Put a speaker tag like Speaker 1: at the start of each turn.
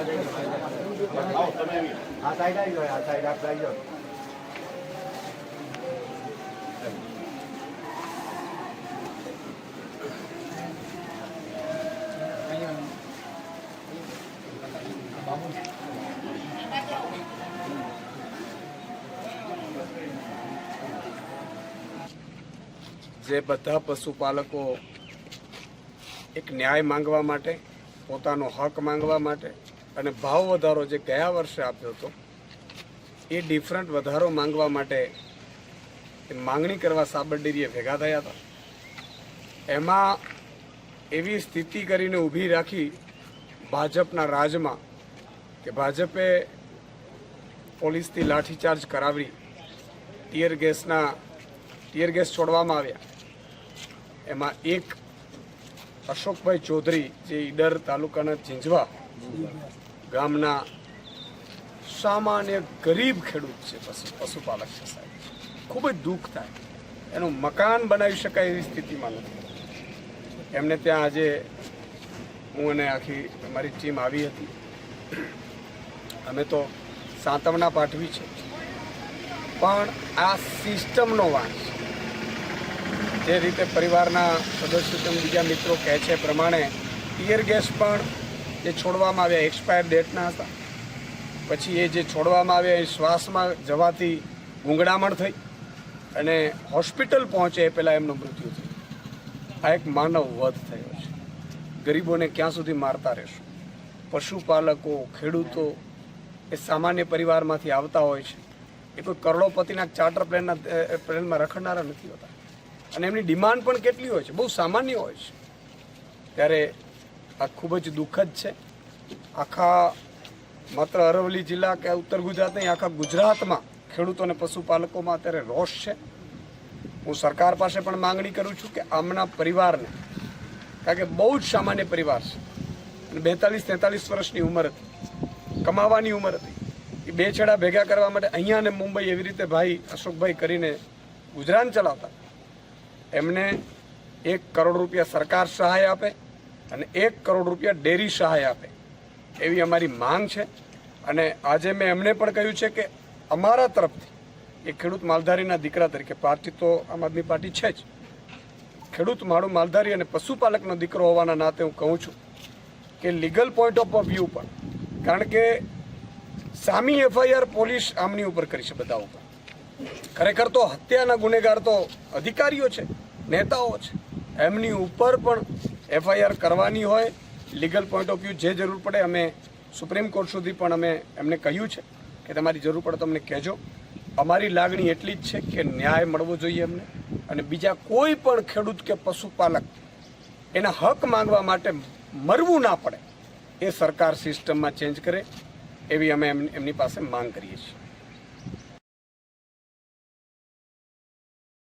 Speaker 1: જે બધા પશુપાલકો એક ન્યાય માંગવા માટે પોતાનો હક માંગવા માટે અને ભાવ વધારો જે ગયા વર્ષે આપ્યો હતો, એ ડિફરન્ટ વધારો માંગવા માટે માંગણી કરવા સાબરડેરીએ ભેગા થયા હતા. એમાં એવી સ્થિતિ કરીને ઊભી રાખી ભાજપના રાજમાં કે ભાજપે પોલીસથી લાઠીચાર્જ કરાવી, ટીયર ગેસના, ટીયર ગેસ છોડવામાં આવ્યા. એમાં એક અશોકભાઈ ચૌધરી જે ઈડર તાલુકાના ચીંજવા ગામના સામાન્ય ગરીબ ખેડૂત છે, પશુ, પશુપાલક છે સાહેબ. ખૂબ જ દુઃખ થાય. એનું મકાન બનાવી શકાય એવી સ્થિતિમાં નથી. એમને ત્યાં આજે હું અને આખી મારી ટીમ આવી હતી. અમે તો સાંતવના પાઠવી છે. પણ આ સિસ્ટમનો છે. જે રીતે પરિવારના સદસ્યો તેમ બીજા મિત્રો કહે છે પ્રમાણે ટીયર ગેસ પણ જે છોડવામાં આવ્યા એક્સપાયર ડેટના હતા. પછી એ જે છોડવામાં આવ્યા, એ શ્વાસમાં જવાથી ગૂંગળામણ થઈ અને હોસ્પિટલ પહોંચે એ પહેલાં એમનું મૃત્યુ થયું. આ એક માનવ વધ થયો છે. ગરીબોને ક્યાં સુધી મારતા રહેશું? પશુપાલકો, ખેડૂતો એ સામાન્ય પરિવારમાંથી આવતા હોય છે. એ કોઈ કરોડોપતિના ચાર્ટર પ્લેનના પ્લેનમાં રખડનારા નથી હોતા. અને એમની ડિમાન્ડ પણ કેટલી હોય છે? બહુ સામાન્ય હોય છે. ત્યારે આ ખૂબ જ દુઃખદ છે. આખા માત્ર અરવલ્લી જિલ્લા કે ઉત્તર ગુજરાત નહીં, આખા ગુજરાતમાં ખેડૂતો અને પશુપાલકોમાં અત્યારે રોષ છે. હું સરકાર પાસે પણ માંગણી કરું છું કે આમના પરિવારને, કારણ કે બહુ જ સામાન્ય પરિવાર છે. અને બેતાલીસ તેતાલીસ વર્ષની ઉંમર હતી, કમાવાની ઉંમર હતી. એ બે છેડા ભેગા કરવા માટે અહીંયા ને મુંબઈ એવી રીતે ભાઈ અશોકભાઈ કરીને ગુજરાન ચલાવતા. એમને એક કરોડ રૂપિયા સરકાર સહાય આપે અને એક કરોડ રૂપિયા ડેરી સહાય આપે, એવી અમારી માંગ છે. અને આજે મેં એમને પણ કહ્યું છે કે અમારા તરફથી, એ ખેડૂત માલધારીના દીકરા તરીકે, પાર્ટી તો આમ આદમી પાર્ટી છે જ. ખેડૂત માળું માલધારી અને પશુપાલકનો દીકરો હોવાના નાતે હું કહું છું કે લીગલ પોઈન્ટ ઓફ વ્યૂ પણ કારણ કે સામી એફઆઈઆર પોલીસ આમની ઉપર કરી છે બધા ઉપર. ખરેખર તો હત્યાના ગુનેગાર તો અધિકારીઓ છે, નેતાઓ છે. એમની ઉપર પણ એફઆઈઆર કરવાની હોય લીગલ પોઈન્ટ ઓફ વ્યૂ જે જરૂર પડે, અમે સુપ્રીમ કોર્ટ સુધી પણ અમે એમને કહ્યું છે કે તમારી જરૂર પડે તો અમને કહેજો. અમારી લાગણી એટલી જ છે કે ન્યાય મળવો જોઈએ એમને અને બીજા કોઈ પણ ખેડૂત કે પશુપાલક એના હક માંગવા માટે મરવું ના પડે એ સરકાર સિસ્ટમમાં ચેન્જ કરે એવી અમે એમ- એમની પાસે માંગ કરીએ છીએ.